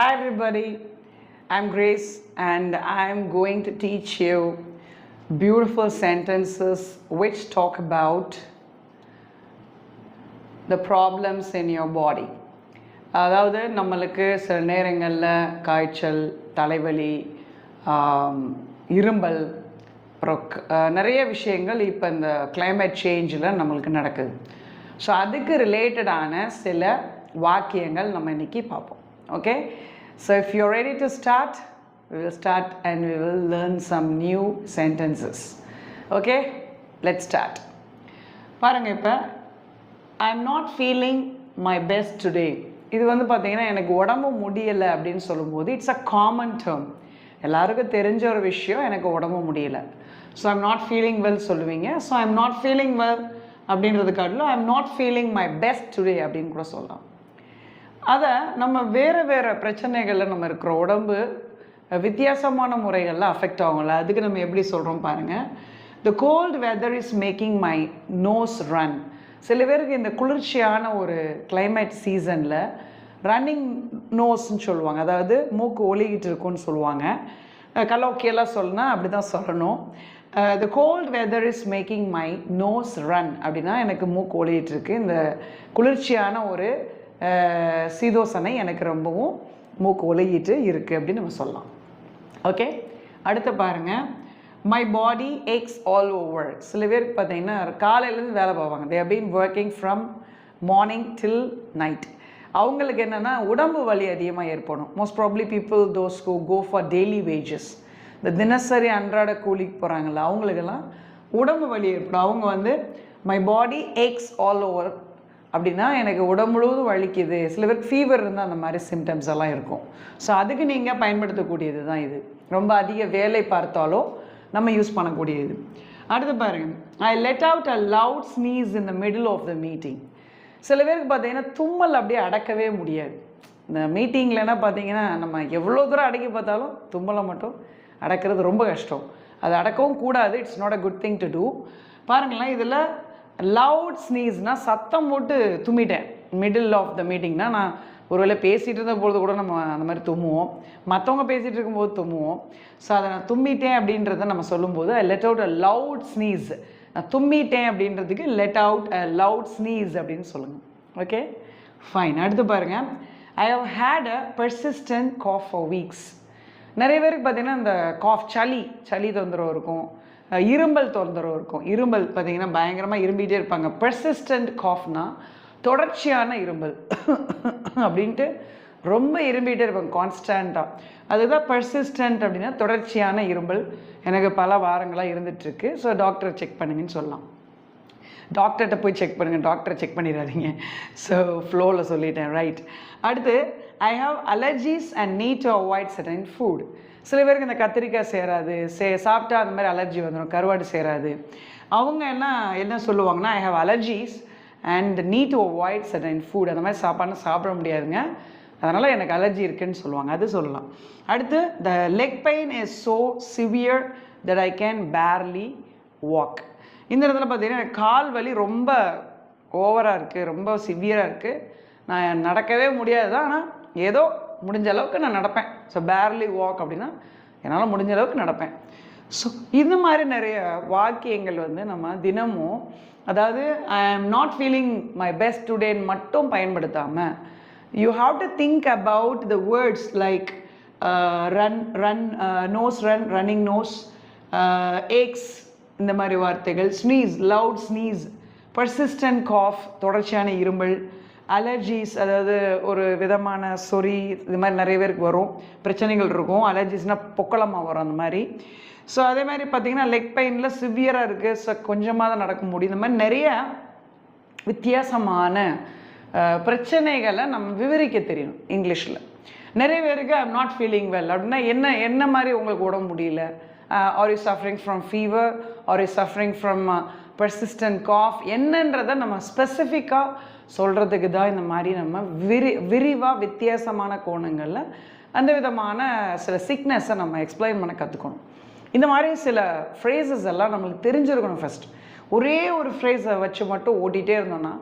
Hi, everybody. I'm Grace, and I'm going to teach you beautiful sentences which talk about the problems in your body. அதாவது நம்மளுக்கு சில நேரங்களில் காய்ச்சல் தலைவலி இரும்பல் அப்புறம் நிறைய விஷயங்கள் இப்போ இந்த கிளைமேட் சேஞ்சில் நம்மளுக்கு நடக்குது ஸோ அதுக்கு ரிலேட்டடான சில வாக்கியங்கள் நம்ம இன்னைக்கு பார்ப்போம் okay so if you ready to start we will start and we will learn some new sentences. Okay? Let's start. பாருங்க இப்போ I am not feeling my best today இது வந்து பார்த்தீங்கன்னா எனக்கு உடம்பு முடியலை அப்படின்னு சொல்லும்போது இட்ஸ் அ காமன் டேர்ம் எல்லாருக்கும் தெரிஞ்ச ஒரு விஷயம் எனக்கு உடம்பு முடியலை. So I'm not feeling well சொல்லுவீங்க. So I'm not feeling well அப்படின்றது காட்டிலும் am not feeling my best today அப்படின்னு கூட சொல்லலாம். அதை நம்ம வேறு வேறு பிரச்சனைகளில் நம்ம இருக்கிற உடம்பு வித்தியாசமான முறைகளில் அஃபெக்ட் ஆகும்ல. அதுக்கு நம்ம எப்படி சொல்கிறோம் பாருங்கள் the cold weather is making my nose run சில பேருக்கு இந்த குளிர்ச்சியான ஒரு கிளைமேட் சீசனில் ரன்னிங் நோஸ்ன்னு சொல்லுவாங்க. அதாவது மூக்கு ஒலிக்கிட்டு இருக்கும்னு சொல்லுவாங்க. கலோக்கியெல்லாம் சொல்லுனா அப்படி தான் சொல்லணும் the cold weather is making my nose run அப்படின்னா எனக்கு மூக்கு ஒலிக்கிட்டு இருக்கு. இந்த குளிர்ச்சியான ஒரு சீதோசனை எனக்கு ரொம்பவும் மூக்கு ஒலையிட்டு இருக்குது அப்படின்னு நம்ம சொல்லலாம். ஓகே அடுத்து பாருங்கள் my body aches all over சில பேருக்கு பார்த்தீங்கன்னா காலையிலேருந்து வேலை போவாங்க they been working from morning till night அவங்களுக்கு என்னென்னா உடம்பு வலி அதிகமாக ஏற்படும். Most probably people those who go for daily wages இந்த தினசரி அன்றாட கூலிக்கு போகிறாங்கல்ல அவங்களுக்கெல்லாம் உடம்பு வலி ஏற்படும். அவங்க வந்து my body aches all over அப்படின்னா எனக்கு உடம்பு முழுவதும் வலிக்குது. சில பேருக்கு ஃபீவர் இருந்தால் அந்த மாதிரி சிம்டம்ஸ் எல்லாம் இருக்கும். ஸோ அதுக்கு நீங்கள் பயன்படுத்தக்கூடியது தான் இது. ரொம்ப அதிக வேலை பார்த்தாலோ நம்ம யூஸ் பண்ணக்கூடியது. அடுத்து பாருங்கள் I let out a loud sneeze in the middle of the meeting சில பேருக்கு பார்த்தீங்கன்னா தும்மல் அப்படியே அடக்கவே முடியாது. இந்த மீட்டிங்லனா பார்த்தீங்கன்னா நம்ம எவ்வளோ தூரம் அடக்கி பார்த்தாலும் தும்மலை மட்டும் அடக்கிறது ரொம்ப கஷ்டம். அது அடக்கவும் கூடாது. It's not a good thing to do பாருங்களேன் இதில் லவுட் ஸ்னீஸ்னால் சத்தம் போட்டு தும்மிட்டேன் மிடில் ஆஃப் த மீட்டிங்னா நான் ஒருவேளை பேசிகிட்டு இருந்த பொழுது கூட நம்ம அந்த மாதிரி தும்முவோம். மற்றவங்க பேசிகிட்டு இருக்கும்போது தும்முவோம். ஸோ அதை நான் தும்மிட்டேன் அப்படின்றத நம்ம சொல்லும்போது I let out a loud sneeze நான் தும்மிட்டேன் அப்படின்றதுக்கு let out a loud sneeze அப்படின்னு சொல்லுங்கள் ஓகே ஃபைன் அடுத்து பாருங்கள் I have had a persistent cough for weeks நிறைய பேருக்கு பார்த்தீங்கன்னா இந்த காஃப் சளி சளி தொந்தரவு இருக்கும். இரும்பல் தொந்தரவு இருக்கும். இரும்பல் பார்த்தீங்கன்னா பயங்கரமாக இரும்பிகிட்டே இருப்பாங்க. பெர்சிஸ்டன்ட் காஃப்னா தொடர்ச்சியான இரும்பல் அப்படின்ட்டு ரொம்ப இரும்பிகிட்டே இருப்பாங்க கான்ஸ்டண்ட்டாக அதுதான் பெர்சிஸ்டன்ட் அப்படின்னா தொடர்ச்சியான இரும்பல். எனக்கு பல வாரங்களாக இருந்துகிட்ருக்கு ஸோ டாக்டரை செக் பண்ணுங்கன்னு சொல்லலாம். டாக்டர்கிட்ட போய் செக் பண்ணுங்கள் டாக்டரை செக் பண்ணிடாதீங்க. ஸோ ஃப்ளோவில் சொல்லிட்டேன். ரைட் அடுத்து I have allergies and need to avoid certain food சில பேருக்கு இந்த கத்திரிக்காய் சேராது சே சாப்பிட்டா அந்த மாதிரி அலர்ஜி வந்துடும் கருவாடு சேராது. அவங்க என்ன என்ன சொல்லுவாங்கன்னா I have allergies and need to avoid certain food அந்த மாதிரி சாப்பாடு சாப்பிட முடியாதுங்க. அதனால் எனக்கு அலர்ஜி இருக்குன்னு சொல்லுவாங்க. அது சொல்லலாம். அடுத்து the leg pain is so severe that I can barely walk இந்த இடத்துல பார்த்தீங்கன்னா எனக்கு கால் வலி ரொம்ப ஓவராக இருக்குது ரொம்ப சிவியராக இருக்குது நான் நடக்கவே முடியாது தான் ஆனால் ஏதோ முடிஞ்ச அளவுக்கு நான் நடப்பேன். ஸோ பேர்லி வாக் அப்படின்னா என்னால் முடிஞ்ச அளவுக்கு நடப்பேன். ஸோ இந்த மாதிரி நிறைய வாக்கியங்கள் வந்து நம்ம தினமும் அதாவது I am not feeling my best டுடேன்னு மட்டும் பயன்படுத்தாமல் you have to think about the words like run run nose run running nose aches இந்த மாதிரி வார்த்தைகள் sneeze loud sneeze persistent cough தொடர்ச்சியான இருமல் அலர்ஜிஸ் அதாவது ஒரு விதமான சொறி இது மாதிரி நிறைய பேருக்கு வரும். பிரச்சனைகள் இருக்கும். அலர்ஜிஸ்னால் பொக்கலமாக வரும் அந்த மாதிரி. ஸோ அதே மாதிரி பார்த்தீங்கன்னா லெக் பெயினில் சிவியராக இருக்குது ஸோ கொஞ்சமாக தான் நடக்க முடியும். இந்த மாதிரி நிறைய வித்தியாசமான பிரச்சனைகளை நம்ம விவரிக்க தெரியணும் இங்கிலீஷில். நிறைய பேருக்கு ஐம் நாட் ஃபீலிங் வெல் அப்படின்னா என்ன என்ன மாதிரி உங்களுக்கு உடம்பு முடியல? Are you suffering from fever are you suffering from persistent cough என்னன்றதை நம்ம ஸ்பெசிஃபிக்காக சொல்கிறதுக்கு தான் இந்த மாதிரி நம்ம விரி விரிவாக வித்தியாசமான கோணங்களில் அந்த விதமான சில சிக்னஸை நம்ம எக்ஸ்பிளைன் பண்ண கற்றுக்கணும் இந்த மாதிரி சில ஃப்ரேசஸ் எல்லாம் நம்மளுக்கு தெரிஞ்சிருக்கணும் ஃபஸ்ட் ஒரே ஒரு ஃப்ரேஸை வச்சு மட்டும் ஓட்டிகிட்டே இருந்தோம்னா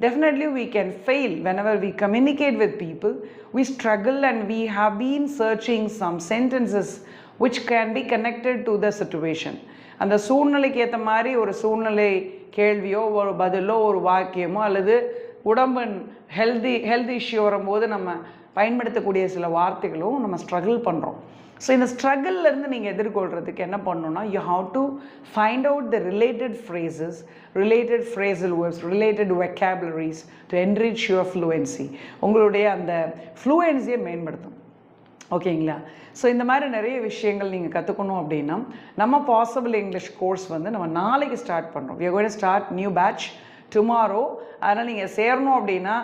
definitely we can fail whenever we communicate with people we struggle and we have been searching some sentences which can be connected to the situation அந்த சூழ்நிலைக்கு ஏற்ற மாதிரி ஒரு சூழ்நிலை கேள்வியோ ஒரு பதிலோ ஒரு வாக்கியமோ அல்லது உடம்பு ஹெல்தி ஹெல்த் இஷ்யூ வரும்போது நம்ம பயன்படுத்தக்கூடிய சில வார்த்தைகளும் நம்ம ஸ்ட்ரகிள் பண்ணுறோம் ஸோ இந்த ஸ்ட்ரகிள்லேருந்து நீங்கள் எதிர்கொள்கிறதுக்கு என்ன பண்ணணும்னா you have to find out the related phrases related phrasal words related vocabularies to enrich your fluency உங்களுடைய அந்த ஃப்ளூயன்சியை மேம்படுத்தும். ஓகேங்களா ஸோ இந்த மாதிரி நிறைய விஷயங்கள் நீங்கள் கற்றுக்கணும் அப்படின்னா நம்ம பாசிபிள் இங்கிலீஷ் கோர்ஸ் வந்து நம்ம நாளைக்கு ஸ்டார்ட் பண்ணுறோம் we going start new batch tomorrow அதனால் நீங்கள் சேரணும் அப்படின்னா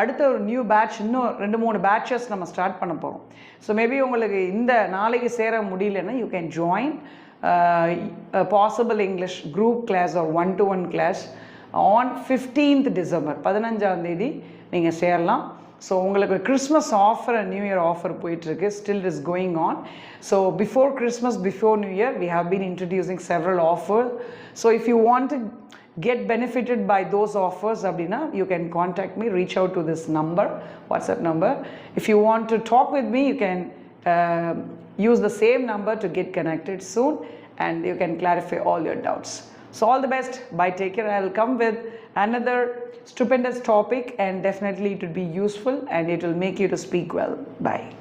அடுத்த ஒரு நியூ பேட்ச் இன்னும் ரெண்டு மூணு பேட்சஸ் நம்ம ஸ்டார்ட் பண்ண போகிறோம் ஸோ மேபி உங்களுக்கு இந்த நாளைக்கு சேர முடியலன்னா you can join possible English group class or one to one class on fifteenth December பதினஞ்சாம் தேதி நீங்கள் சேரலாம். ஸோ உங்களுக்கு Christmas offer new year offer போயிட்டுருக்கு still is going on so before Christmas before new year we have been introducing several offer so if you want to get benefited by those offers abdina you can contact me reach out to this number whatsapp number if you want to talk with me you can uh, use the same number to get connected soon and you can clarify all your doubts so all the best. Bye. Take care. I will come with another stupendous topic and definitely it will be useful and it will make you to speak well. Bye